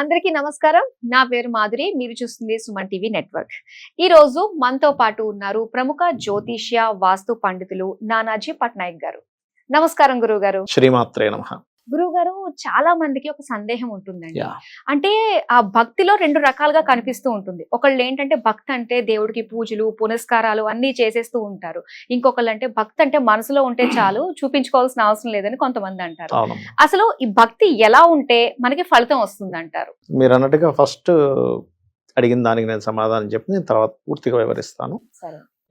అందరికీ నమస్కారం. నా పేరు మాధురి. మీరు చూస్తుంది సుమన్ టీవీ నెట్వర్క్. ఈ రోజు మనతో పాటు ఉన్నారు ప్రముఖ జ్యోతిష్య వాస్తు పండితులు నానాజీ పట్నాయక్ గారు. నమస్కారం గురువు గారు శ్రీమాత్రే నమ. గురువు గారు చాలా మందికి ఒక సందేహం ఉంటుందండి. అంటే ఆ భక్తిలో రెండు రకాలుగా కనిపిస్తూ ఉంటుంది. ఒకళ్ళు ఏంటంటే భక్తి అంటే దేవుడికి పూజలు పునస్కారాలు అన్ని చేసేస్తూ ఉంటారు. ఇంకొకళ్ళు అంటే భక్తి అంటే మనసులో ఉంటే చాలు చూపించుకోవాల్సిన అవసరం లేదని కొంతమంది అంటారు. అసలు ఈ భక్తి ఎలా ఉంటే మనకి ఫలితం వస్తుంది అంటారు మీరు అన్నట్టుగా ఫస్ట్ అడిగిన దానికి నేను సమాధానం చెప్పి నేను తర్వాత పూర్తిగా వివరిస్తాను.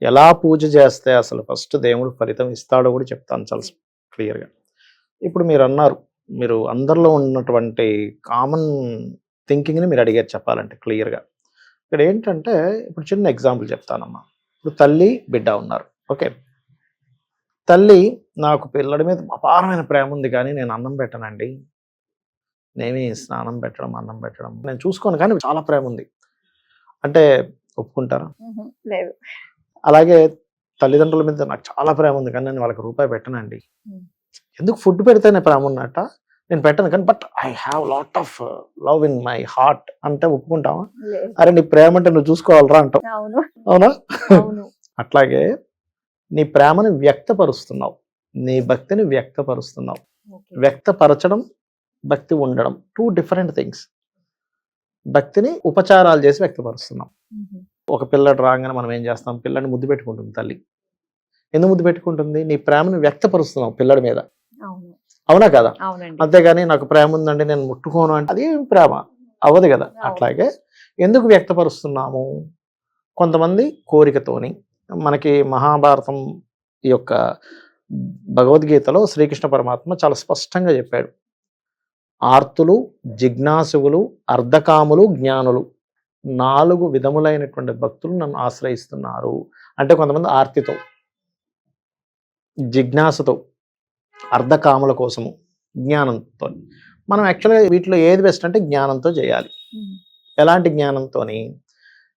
ఎలా పూజ చేస్తే అసలు ఫస్ట్ దేవుడు ఫలితం ఇస్తాడో కూడా చెప్తాను చాలా క్లియర్గా. ఇప్పుడు మీరు అన్నారు మీరు అందరిలో ఉన్నటువంటి కామన్ థింకింగ్ని మీరు అడిగారు చెప్పాలంటే క్లియర్గా ఇక్కడ ఏంటంటే ఇప్పుడు చిన్న ఎగ్జాంపుల్ చెప్తానమ్మా. ఇప్పుడు తల్లి బిడ్డ ఉన్నారు. ఓకే. తల్లి నాకు పిల్లడి మీద అపారమైన ప్రేమ ఉంది కానీ నేను అన్నం పెట్టనండి. నేనే స్నానం పెట్టడం అన్నం పెట్టడం నేను చూసుకోను కానీ చాలా ప్రేమ ఉంది. అంటే ఒప్పుకుంటారా. లేదు. అలాగే తల్లిదండ్రుల మీద నాకు చాలా ప్రేమ ఉంది కానీ నేను వాళ్ళకి రూపాయి పెట్టనండి. ఎందుకు ఫుడ్ పెడితేనే ప్రేమ ఉన్నట్ట నేను పెట్టను కానీ but I have lot of love in my heart అంటే ఒప్పుకుంటావా? అరే నీ ప్రేమ అంటే నువ్వు చూసుకోవాలరా అంటావు. అవును. అవునా? అవును. అట్లాగే నీ ప్రేమను వ్యక్తపరుస్తున్నావు. నీ భక్తిని వ్యక్తపరుస్తున్నావు. వ్యక్తపరచడం భక్తి ఉండడం టూ డిఫరెంట్ థింగ్స్ భక్తిని ఉపచారాలు చేసి వ్యక్తపరుస్తున్నాం. ఒక పిల్లడు రాగానే మనం ఏం చేస్తాం? పిల్లని ముద్దు పెట్టుకుంటుంది తల్లి. ఎందుకు ముద్దు పెట్టుకుంటుంది? నీ ప్రేమను వ్యక్తపరుస్తున్నావు పిల్లడి మీద. అవును కదా? అంతేగాని నాకు ప్రేమ ఉందండి నేను ముట్టుకోను అంటే అది ప్రేమ. అవ్వదు కదా. అట్లాగే ఎందుకు వ్యక్తపరుస్తున్నాము? కొంతమంది కోరికతోని మనకి మహాభారతం యొక్క భగవద్గీతలో శ్రీకృష్ణ పరమాత్మ చాలా స్పష్టంగా చెప్పాడు. ఆర్తులు జిజ్ఞాసువులు అర్ధకాములు జ్ఞానులు నాలుగు విధములైనటువంటి భక్తులు నన్ను ఆశ్రయిస్తున్నారు. అంటే కొంతమంది ఆర్తితో జిజ్ఞాసతో అర్ధకాముల కోసము జ్ఞానంతో. మనం యాక్చువల్గా వీటిలో ఏది బెస్ట్ అంటే జ్ఞానంతో చేయాలి. ఎలాంటి జ్ఞానంతోని?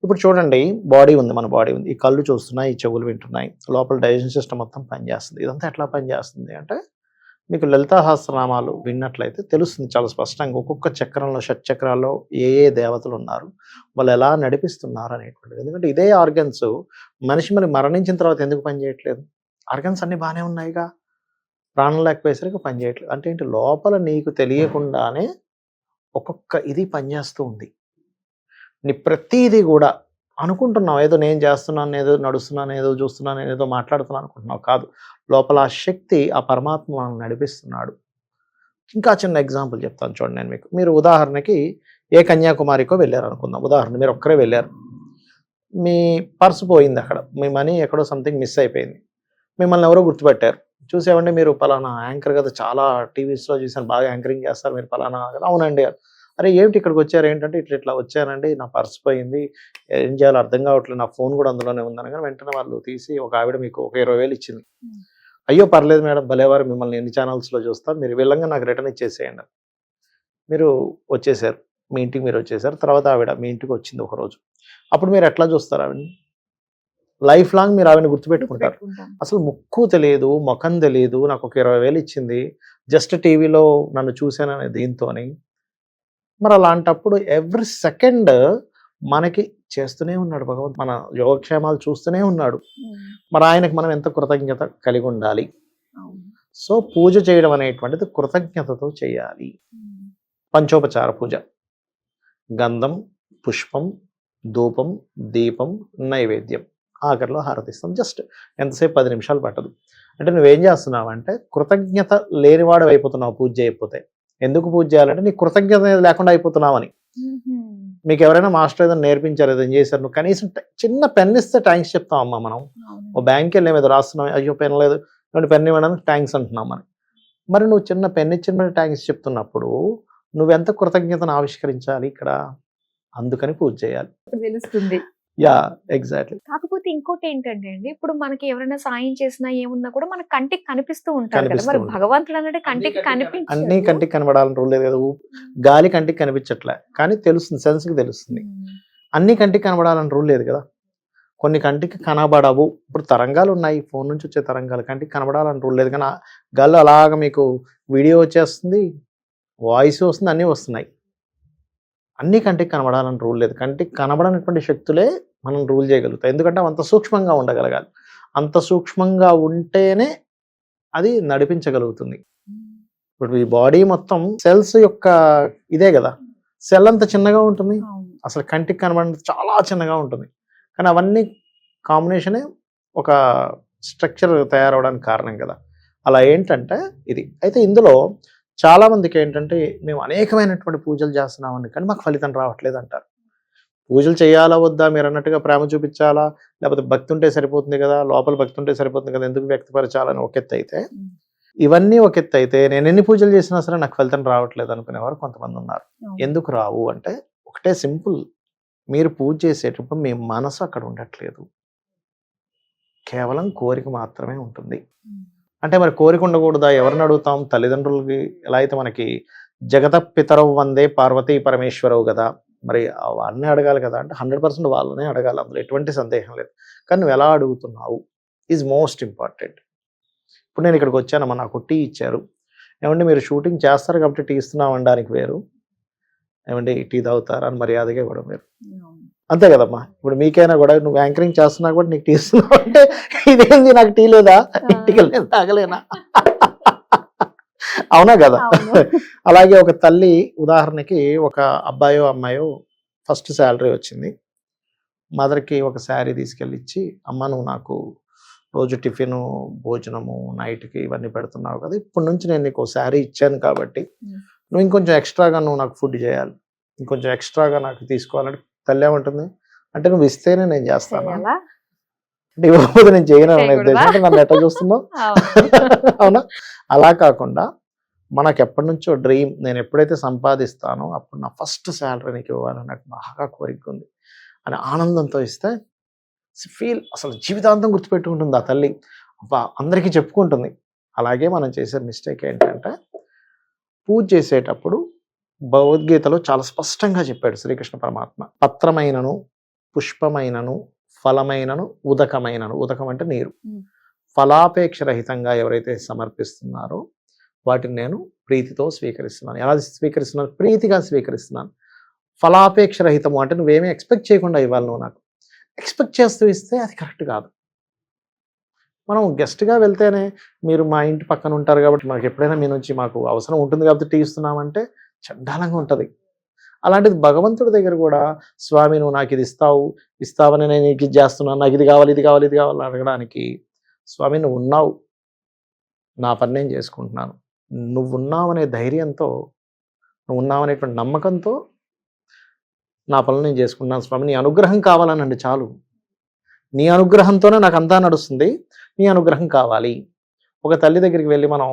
ఇప్పుడు చూడండి బాడీ ఉంది మన బాడీ ఉంది. ఈ కళ్ళు చూస్తున్నాయి ఈ చెవులు వింటున్నాయి. లోపల డైజెషన్ సిస్టమ్ మొత్తం పనిచేస్తుంది. ఇదంతా ఎట్లా పనిచేస్తుంది అంటే మీకు లలితాహాస్రనామాలు విన్నట్లయితే తెలుస్తుంది చాలా స్పష్టంగా. ఒక్కొక్క చక్రంలో షట్చక్రాల్లో ఏ ఏ దేవతలు ఉన్నారు? వాళ్ళు ఎలా నడిపిస్తున్నారు అనేటువంటిది. ఎందుకంటే ఇదే ఆర్గన్స్ మనిషి మరి మరణించిన తర్వాత ఎందుకు పనిచేయట్లేదు ఆర్గన్స్ అన్ని బాగానే ఉన్నాయిగా. ప్రాణం లేకపోయేసరికి పనిచేయట్లేదు అంటే ఏంటి? లోపల నీకు తెలియకుండానే ఒక్కొక్క ఇది పనిచేస్తూ ఉంది. నీ ప్రతిదీ కూడా అనుకుంటున్నావు. ఏదో నేను చేస్తున్నాను ఏదో నడుస్తున్నాను ఏదో చూస్తున్నాను ఏదో మాట్లాడుతున్నాను అనుకుంటున్నావు. కాదు. లోపల ఆ శక్తి ఆ పరమాత్మ మనల్ని నడిపిస్తున్నాడు. ఇంకా చిన్న ఎగ్జాంపుల్ చెప్తాను చూడండి నేను మీకు. మీరు ఉదాహరణకి ఏ కన్యాకుమారికో వెళ్ళారు అనుకుందాం ఉదాహరణ మీరు ఒక్కరే వెళ్ళారు. మీ పర్స్ పోయింది అక్కడ. మీ మనీ ఎక్కడో సంథింగ్ మిస్ అయిపోయింది. మిమ్మల్ని ఎవరో గుర్తుపెట్టారు. చూసేవండి మీరు పలానా యాంకర్ కదా చాలా టీవీస్లో చూసాను బాగా యాంకరింగ్ చేస్తారు మీరు పలానా కదా. అవునండి. అరే ఏమిటి ఇక్కడికి వచ్చారు? ఏంటంటే ఇట్లా ఇట్లా వచ్చానండి నా పర్స్ పోయింది ఏం చేయాలో అర్థం కావట్లేదు నా ఫోన్ కూడా అందులోనే ఉందని కానీ వెంటనే వాళ్ళు తీసి ఒక ఆవిడ మీకు ఒక ఇరవై వేలు ఇచ్చింది. అయ్యో పర్లేదు మేడం భలేవారు మిమ్మల్ని ఎన్ని ఛానల్స్లో చూస్తా మీరు వెళ్ళంగా నాకు రిటర్న్ ఇచ్చేసేయండి మీరు వచ్చేసారు మీ ఇంటికి మీరు వచ్చేసారు తర్వాత ఆవిడ మీ ఇంటికి వచ్చింది ఒక రోజు. అప్పుడు మీరు ఎట్లా చూస్తారు ఆవిడని? లైఫ్ లాంగ్ మీరు ఆవిడని గుర్తుపెట్టుకుంటారు గుర్తుపెట్టుకుంటాం. అసలు ముక్కు తెలియదు ముఖం తెలియదు నాకు ఒక ఇరవై వేలు ఇచ్చింది జస్ట్ టీవీలో నన్ను చూశాననే దీంతోని మరి అలాంటప్పుడు ఎవ్రీ సెకండ్ మనకి చేస్తూనే ఉన్నాడు భగవంత్ మన యోగక్షేమాలు చూస్తూనే ఉన్నాడు. మరి ఆయనకు మనం ఎంత కృతజ్ఞత కలిగి ఉండాలి. సో పూజ చేయడం అనేటువంటిది కృతజ్ఞతతో చేయాలి. పంచోపచార పూజ గంధం పుష్పం ధూపం దీపం నైవేద్యం ఆఖరిలో హారతిస్తాం. జస్ట్ ఎంతసేపు? పది నిమిషాలు పట్టదు. అంటే నువ్వేం చేస్తున్నావు అంటే కృతజ్ఞత లేనివాడు అయిపోతున్నావు పూజ చేయకపోతే. ఎందుకు పూజ చేయాలంటే నీకు కృతజ్ఞత లేకుండా అయిపోతున్నావని. మీకు ఎవరైనా మాస్టర్ ఏదైనా నేర్పించారు ఏదైనా చేశారు నువ్వు కనీసం చిన్న పెన్ ఇస్తే థ్యాంక్స్ చెప్తాం అమ్మా మనం. ఓ బ్యాంక్ వెళ్ళి ఏదో రాస్తున్నాం అయ్యో పెన్ లేదు నువ్వు పెన్ ఇవ్వడానికి థ్యాంక్స్ అంటున్నాం మరి మరి నువ్వు చిన్న పెన్ ఇచ్చిన థ్యాంక్స్ చెప్తున్నప్పుడు నువ్వెంత కృతజ్ఞతను ఆవిష్కరించాలి ఇక్కడ? అందుకని పూజ చేయాలి. తెలుస్తుంది. Yeah exactly. కాకపోతే ఇంకోటి ఏంటంటే అండి ఇప్పుడు మనకి ఎవరైనా సాయం చేసినా ఏమున్నా కూడా మన కంటికి కనిపిస్తూ ఉంటారు కదా. మరి. భగవంతుడు అన్నట్టు కంటికి అన్ని కనిపించి కంటికి కనబడాలని రూల్ లేదు కదా. ఊ- గాలి కంటికి కనిపించట్లే. కానీ తెలుస్తుంది సెన్స్కి తెలుస్తుంది. అన్ని కంటికి కనబడాలని రూల్ లేదు కదా. కొన్ని కంటికి కనబడవు. ఇప్పుడు తరంగాలు ఉన్నాయి. ఫోన్ నుంచి వచ్చే తరంగాలు కంటికి కనబడాలని రూల్ లేదు. కానీ గాల్లో అలాగ మీకు వీడియో వచ్చేస్తుంది వాయిస్ వస్తుంది అన్నీ వస్తున్నాయి. అన్ని కంటికి కనబడాలని రూల్ లేదు. కంటికి కనబడనటువంటి శక్తులే మనం రూల్ చేయగలుగుతాయి ఎందుకంటే అంత సూక్ష్మంగా ఉండగలగాలి. అంత సూక్ష్మంగా ఉంటేనే అది నడిపించగలుగుతుంది. ఇప్పుడు ఈ బాడీ మొత్తం సెల్స్ యొక్క ఇదే కదా. సెల్ అంత చిన్నగా ఉంటుంది. అసలు కంటికి కనబడినంత చాలా చిన్నగా ఉంటుంది. కానీ అవన్నీ కాంబినేషనే ఒక స్ట్రక్చర్ తయారవడానికి కారణం కదా. అలా ఏంటంటే ఇది. అయితే ఇందులో చాలా మందికి ఏంటంటే మేము అనేకమైనటువంటి పూజలు చేస్తున్నామని కానీ మాకు ఫలితం రావట్లేదు అంటారు. పూజలు చేయాలా వద్దా? మీరు అన్నట్టుగా ప్రేమ చూపించాలా? లేకపోతే భక్తి ఉంటే సరిపోతుంది కదా? లోపల భక్తి ఉంటే సరిపోతుంది కదా? ఎందుకు వ్యక్తపరచాలని ఒక ఎత్తు అయితే. ఇవన్నీ ఒక ఎత్తు అయితే నేను ఎన్ని పూజలు చేసినా సరే నాకు ఫలితం రావట్లేదు అనుకునేవారు కొంతమంది ఉన్నారు. ఎందుకు రావు అంటే ఒకటే సింపుల్. మీరు పూజ చేసేటప్పుడు మీ మనసు అక్కడ ఉండట్లేదు. కేవలం కోరిక మాత్రమే ఉంటుంది. అంటే మరి కోరిక ఉండకూడదా ఎవరిని అడుగుతాం? తల్లిదండ్రులకి ఎలా అయితే మనకి జగత పితరవు వందే పార్వతీ పరమేశ్వరవు కదా మరి అన్నీ వాళ్ళని అడగాలి కదా? అంటే హండ్రెడ్ పర్సెంట్ వాళ్ళనే అడగాలి. అందులో ఎటువంటి సందేహం లేదు. కానీ నువ్వు ఎలా అడుగుతున్నావు ఈజ్ మోస్ట్ ఇంపార్టెంట్ ఇప్పుడు నేను ఇక్కడికి వచ్చానమ్మా. నాకు టీ ఇచ్చారు. ఏమంటే మీరు షూటింగ్ చేస్తారు కాబట్టి టీ ఇస్తున్నాం అనడానికి వేరు. ఏమంటే టీ తాగుతారా అని మర్యాదగా కూడా వేరు. అంతే కదమ్మా. ఇప్పుడు మీకైనా కూడా నువ్వు యాంకరింగ్ చేస్తున్నా కూడా నీకు టీ ఇస్తున్నావు అంటే ఇదేంది నాకు టీ లేదా? ఇంటికి తాగలేనా? అవునా కదా. అలాగే ఒక తల్లి ఉదాహరణకి ఒక అబ్బాయో అమ్మాయో ఫస్ట్ శాలరీ వచ్చింది. మదర్కి ఒక శారీ తీసుకెళ్ళి ఇచ్చి అమ్మ నువ్వు నాకు రోజు టిఫిన్ భోజనము నైట్కి ఇవన్నీ పెడుతున్నావు కదా. ఇప్పటి నుంచి నేను నీకు శారీ ఇచ్చాను కాబట్టి. నువ్వు ఇంకొంచెం ఎక్స్ట్రాగా నువ్వు నాకు ఫుడ్ చేయాలి. ఇంకొంచెం ఎక్స్ట్రాగా నాకు తీసుకోవాలంటే తల్లి ఏమంటుంది అంటే నువ్వు ఇస్తేనే నేను చేస్తాను? అంటే ఇవ్వకపోతే నేను చేయను అనే? ఉద్దేశం అంటే నన్ను ఎట్లా చూస్తున్నావు? అవును. అలా కాకుండా మనకు ఎప్పటి నుంచో డ్రీమ్ నేను ఎప్పుడైతే సంపాదిస్తానో అప్పుడు నా ఫస్ట్ శాలరీ నీకు ఇవ్వాలని నాకు బాగా కోరిక ఉంది. అని ఆనందంతో ఇస్తే ఫీల్ అసలు జీవితాంతం గుర్తుపెట్టుకుంటుంది ఆ తల్లి. అబ్బా అందరికీ చెప్పుకుంటుంది. అలాగే మనం చేసే మిస్టేక్ ఏంటంటే పూజ చేసేటప్పుడు భగవద్గీతలో చాలా స్పష్టంగా చెప్పాడు శ్రీకృష్ణ పరమాత్మ. పత్రమైనను పుష్పమైనను ఫలమైనను ఉదకమైనను. ఉదకం అంటే నీరు. ఫలాపేక్ష రహితంగా ఎవరైతే సమర్పిస్తున్నారో వాటిని నేను ప్రీతితో స్వీకరిస్తున్నాను. ఎలా స్వీకరిస్తున్నాను? ప్రీతిగా స్వీకరిస్తున్నాను. ఫలాపేక్ష రహితము అంటే నువ్వేమీ ఎక్స్పెక్ట్ చేయకుండా ఇవ్వాలి నువ్వు నాకు. ఎక్స్పెక్ట్ చేస్తూ ఇస్తే అది కరెక్ట్ కాదు. మనం గెస్ట్గా వెళ్తేనే మీరు మా ఇంటి పక్కన ఉంటారు కాబట్టి మాకు ఎప్పుడైనా మీ నుంచి మాకు అవసరం ఉంటుంది కాబట్టి టీ ఇస్తున్నామంటే చండాలంగా ఉంటుంది. అలాంటిది భగవంతుడి దగ్గర కూడా స్వామి నువ్వు నాకు ఇది ఇస్తావు ఇస్తావని నేను నీకు ఇది చేస్తున్నాను నాకు ఇది కావాలి ఇది కావాలి ఇది కావాలి అడగడానికి స్వామి నువ్వు ఉన్నావు. నా పని నేను చేసుకుంటున్నాను. నువ్వు ఉన్నావనే ధైర్యంతో నువ్వు ఉన్నావనేటువంటి నమ్మకంతో నా పనులు నేను చేసుకుంటున్నాను స్వామి. నీ అనుగ్రహం కావాలనండి చాలు. నీ అనుగ్రహంతోనే నాకు అంతా నడుస్తుంది. నీ అనుగ్రహం కావాలి. ఒక తల్లి దగ్గరికి వెళ్ళి మనం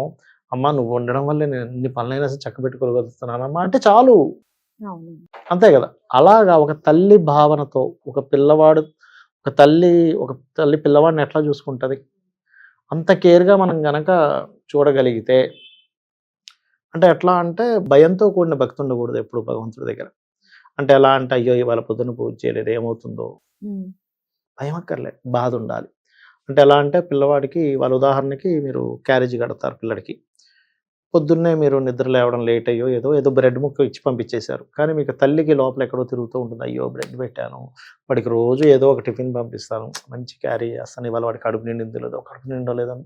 అమ్మ నువ్వు ఉండడం వల్ల నేను ఎన్ని పనులైనా సరే చక్కబెట్టుకోగలుగుతున్నానమ్మా అంటే చాలు. అంతే కదా. అలాగా ఒక తల్లి భావనతో ఒక పిల్లవాడు ఒక తల్లి ఒక తల్లి పిల్లవాడిని ఎట్లా చూసుకుంటుంది? అంత కేర్గా మనం గనక చూడగలిగితే అంటే ఎట్లా అంటే భయంతో కూడిన భక్తి ఉండకూడదు ఎప్పుడు భగవంతుడి దగ్గర. అంటే ఎలా అంటే అయ్యో ఇవాళ పొద్దున్న పూజ చేయలేదు ఏమవుతుందో. భయం అక్కర్లే బాధ ఉండాలి. అంటే ఎలా అంటే పిల్లవాడికి వాళ్ళ ఉదాహరణకి మీరు క్యారేజీ కడతారు పిల్లడికి. పొద్దున్నే మీరు నిద్ర లేవడం లేట్ అయ్యో ఏదో ఏదో బ్రెడ్ ముక్క ఇచ్చి పంపించేశారు. కానీ మీకు తల్లికి లోపల ఎక్కడో తిరుగుతూ ఉంటుంది. అయ్యో బ్రెడ్ పెట్టాను. వాడికి రోజు ఏదో ఒక టిఫిన్ పంపిస్తాను. మంచి క్యారీ చేస్తాను. ఇవాళ వాడికి కడుపు నిండింది లేదో కడుపు నిండో లేదని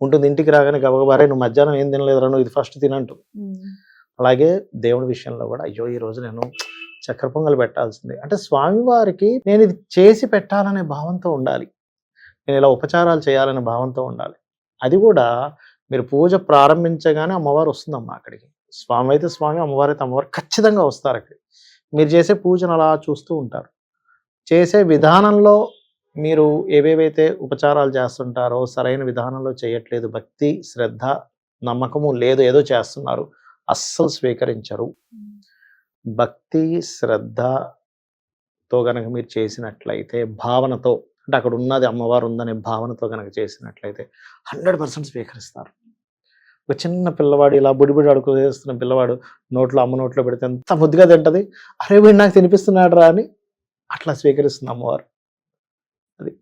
ఉంటుంది. ఇంటికి రాగానే గబగబారే నువ్వు మధ్యాహ్నం ఏం తినలేదురా? నువ్వు ఇది ఫస్ట్ తినంటు. అలాగే దేవుడి విషయంలో కూడా అయ్యో ఈ రోజు నేను చక్కెర పొంగల్ పెట్టాల్సింది. అంటే స్వామివారికి నేను ఇది చేసి పెట్టాలనే భావంతో ఉండాలి. నేను ఇలా ఉపచారాలు చేయాలనే భావంతో ఉండాలి. అది కూడా మీరు పూజ ప్రారంభించగానే అమ్మవారు వస్తుందమ్మా అక్కడికి. స్వామి అయితే స్వామి అమ్మవారు అయితే అమ్మవారు ఖచ్చితంగా వస్తారు అక్కడికి. మీరు చేసే పూజను అలా చూస్తూ ఉంటారు. చేసే విధానంలో మీరు ఏవేవైతే ఉపచారాలు చేస్తుంటారో సరైన విధానంలో చేయట్లేదు భక్తి శ్రద్ధ నమ్మకము లేదు ఏదో చేస్తున్నారు అస్సలు స్వీకరించరు. భక్తి శ్రద్ధతో గనక మీరు చేసినట్లయితే భావనతో అంటే అక్కడ ఉన్నది అమ్మవారు ఉందనే భావనతో కనుక చేసినట్లయితే హండ్రెడ్ పర్సెంట్ స్వీకరిస్తారు. ఒక చిన్న పిల్లవాడు ఇలా బుడిబుడి అడుగు వేస్తున్న పిల్లవాడు నోట్లో అమ్మ నోట్లో పెడితే ఎంత ముద్దుగా తింటది? అరే వీడు నాకు తినిపిస్తున్నాడు రా అని అట్లా స్వీకరిస్తుంది అమ్మవారు. అది.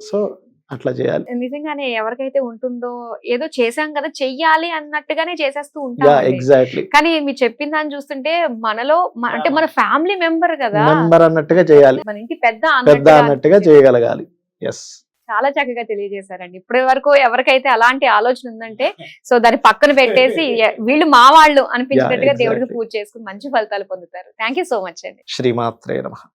సో అట్లా చేయాలి. నిజంగానే ఎవరికైతే ఉంటుందో ఏదో చేశాం కదా చెయ్యాలి అన్నట్టుగానే చేసేస్తూ ఉంటాం ఎగ్జాక్ట్లీ. కానీ మీరు చెప్పిన దాన్ని చూస్తుంటే మనలో అంటే మన ఫ్యామిలీ మెంబర్ కదా. మెంబర్ అన్నట్టుగా చేయాలి. మన ఇంటి పెద్ద పెద్ద అన్నట్టుగా. చేయగలగాలి. ఎస్ చాలా చక్కగా తెలియజేశారండి. ఇప్పటి వరకు ఎవరికైతే అలాంటి ఆలోచన ఉందంటే సో దాన్ని పక్కన పెట్టేసి వీళ్ళు మా వాళ్ళు అనిపించినట్టుగా దేవుడికి. పూజ చేసుకుని మంచి ఫలితాలు పొందుతారు. థ్యాంక్ యూ సో మచ్ అండి. శ్రీమాత్రే నమ.